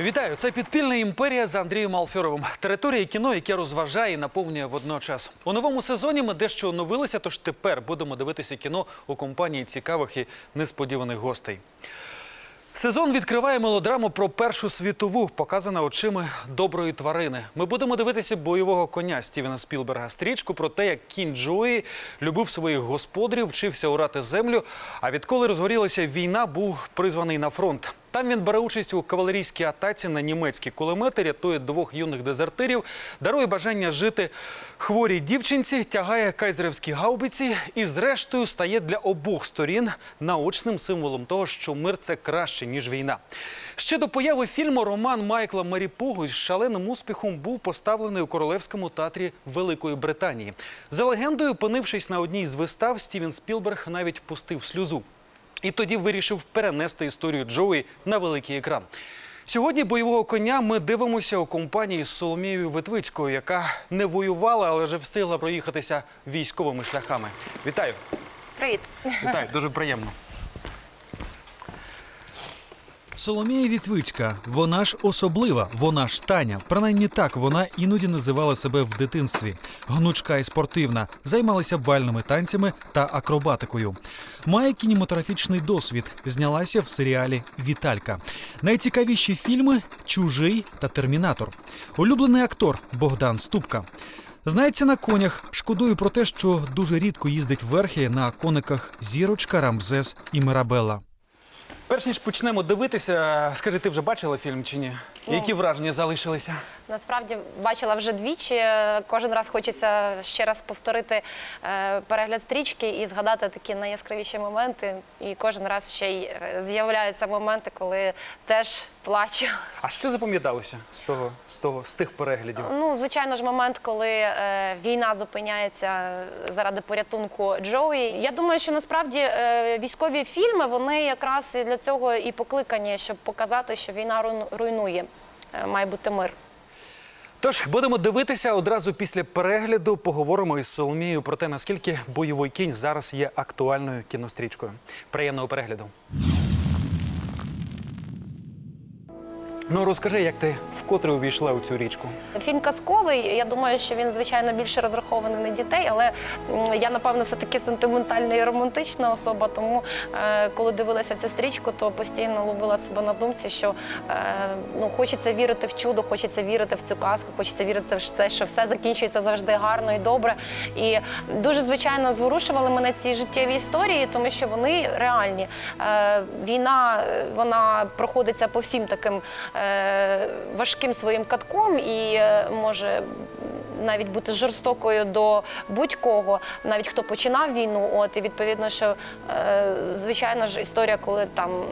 Вітаю! Це підпільна імперія з Андрієм Алфьоровим. Територія кіно, яке розважає і наповнює водночас. У новому сезоні ми дещо оновилися, тож тепер будемо дивитися кіно у компанії цікавих і несподіваних гостей. Сезон відкриває мелодраму про Першу світову, показана очима доброї тварини. Ми будемо дивитися бойового коня Стівена Спілберга. Стрічку про те, як кінь Джої любив своїх господарів, вчився урати землю. А відколи розгорілася війна, був призваний на фронт. Там він бере участь у кавалерійській атаці на німецькі кулемети, рятує двох юних дезертирів, дарує бажання жити хворій дівчинці, тягає кайзерівські гаубиці і, зрештою, стає для обох сторін наочним символом того, що мир це краще ніж війна. Ще до появи фільму роман Майкла Маріпугу з шаленим успіхом був поставлений у королевському театрі Великої Британії. За легендою, опинившись на одній з вистав, Стівен Спілберг навіть пустив сльозу. І тоді вирішив перенести історію Джоуї на великий екран. Сьогодні бойового коня ми дивимося у компанії з Соломією Витвицькою, яка не воювала, але вже встигла проїхатися військовими шляхами. Вітаю! Привіт. Вітаю, дуже приємно. Соломія Вітвицька, вона ж особлива, вона ж Таня. Принаймні так вона іноді називала себе в дитинстві. Гнучка і спортивна, займалася бальними танцями та акробатикою. Має кінематографічний досвід. Знялася в серіалі Віталька. Найцікавіші фільми Чужий та Термінатор. Улюблений актор Богдан Ступка. Знається на конях. Шкодую про те, що дуже рідко їздить верхи на кониках Зірочка, Рамзес і Мирабелла. Перш ніж почнемо дивитися, скажи, ти вже бачила фільм чи ні? Які враження залишилися? Насправді бачила вже двічі. Кожен раз хочеться ще раз повторити е, перегляд стрічки і згадати такі найяскравіші моменти. І кожен раз ще й е, з'являються моменти, коли теж плачу. А що запам'яталося з того, з того, з тих переглядів? Ну, звичайно ж, момент, коли е, війна зупиняється заради порятунку Джоуї. Я думаю, що насправді е, військові фільми вони якраз і для цього і покликані, щоб показати, що війна руйну- руйнує. Е, Має бути мир. Тож будемо дивитися одразу після перегляду. Поговоримо із Соломією про те, наскільки бойовий кінь зараз є актуальною кінострічкою. Приємного перегляду. Ну розкажи, як ти вкотре увійшла у цю річку. Фільм казковий. Я думаю, що він звичайно більше розрахований на дітей, але я напевно все таки сентиментальна і романтична особа. Тому е, коли дивилася цю стрічку, то постійно ловила себе на думці, що е, ну хочеться вірити в чудо, хочеться вірити в цю казку, хочеться вірити в це, що все закінчується завжди гарно і добре. І дуже звичайно зворушували мене ці життєві історії, тому що вони реальні. Е, війна вона проходиться по всім таким важким своїм катком і е, може навіть бути жорстокою до будь-кого, навіть хто починав війну. От і відповідно, що е, звичайно ж історія, коли там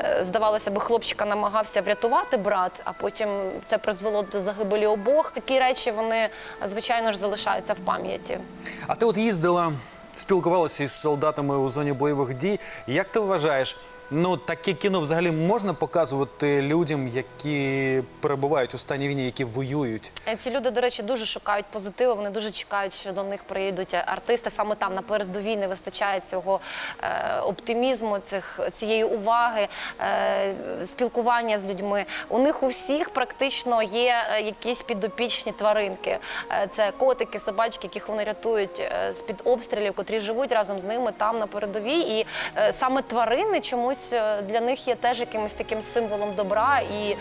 е, здавалося би, хлопчика намагався врятувати брат, а потім це призвело до загибелі обох. Такі речі вони звичайно ж залишаються в пам'яті. А ти от їздила, спілкувалася із солдатами у зоні бойових дій. Як ти вважаєш? Ну, таке кіно взагалі можна показувати людям, які перебувають у стані війни, які воюють. Е, Ці люди, до речі, дуже шукають позитиву. Вони дуже чекають, що до них приїдуть артисти. Саме там на передовій не вистачає цього е, оптимізму, цих цієї уваги, е, спілкування з людьми. У них у всіх практично є е, якісь підопічні тваринки. Е, це котики, собачки, яких вони рятують з під обстрілів, котрі живуть разом з ними там на передовій. І е, саме тварини чомусь е, для них є теж якимось таким символом добра. І е,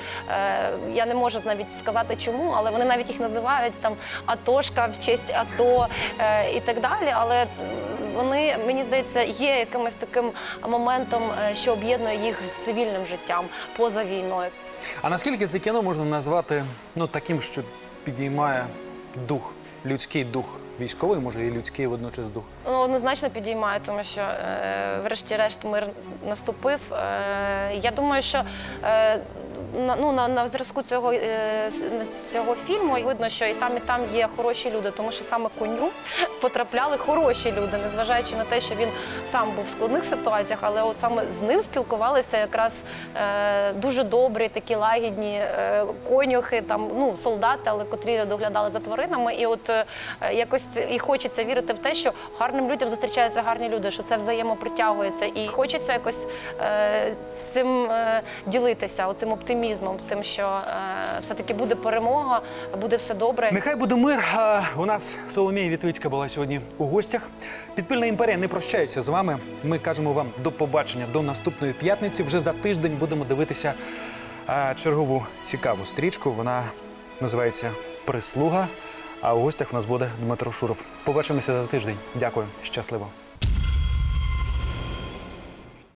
я не можу навіть сказати чому, але вони навіть їх називають там Атошка в честь АТО е, і так далі. Але вони, мені здається, є якимось таким моментом, е, що об'єднує їх з цивільним життям поза війною. А наскільки це кіно можна назвати ну, таким, що підіймає дух, людський дух військовий, може і людський водночас дух? Ну, однозначно підіймає, тому що, е, врешті-решт, мир наступив. Е, я думаю, що е, на, ну, на, на зв'язку цього, е, цього фільму видно, що і там, і там є хороші люди, тому що саме коню потрапляли хороші люди, незважаючи на те, що він сам був в складних ситуаціях, але от саме з ним спілкувалися якраз е, дуже добрі, такі лагідні е, конюхи, там ну солдати, але котрі доглядали за тваринами. І от е, якось і хочеться вірити в те, що гарним людям зустрічаються гарні люди, що це взаємопритягується, і хочеться якось е, цим е, ділитися, оцим оптимізмом. Оптимізмом, тим, що е, все-таки буде перемога, буде все добре. Нехай буде мир. У нас Соломія Вітвицька була сьогодні у гостях. Підпільна імперія не прощається з вами. Ми кажемо вам до побачення до наступної п'ятниці. Вже за тиждень будемо дивитися чергову цікаву стрічку. Вона називається Прислуга. А у гостях у нас буде Дмитро Шуров. Побачимося за тиждень. Дякую, щасливо.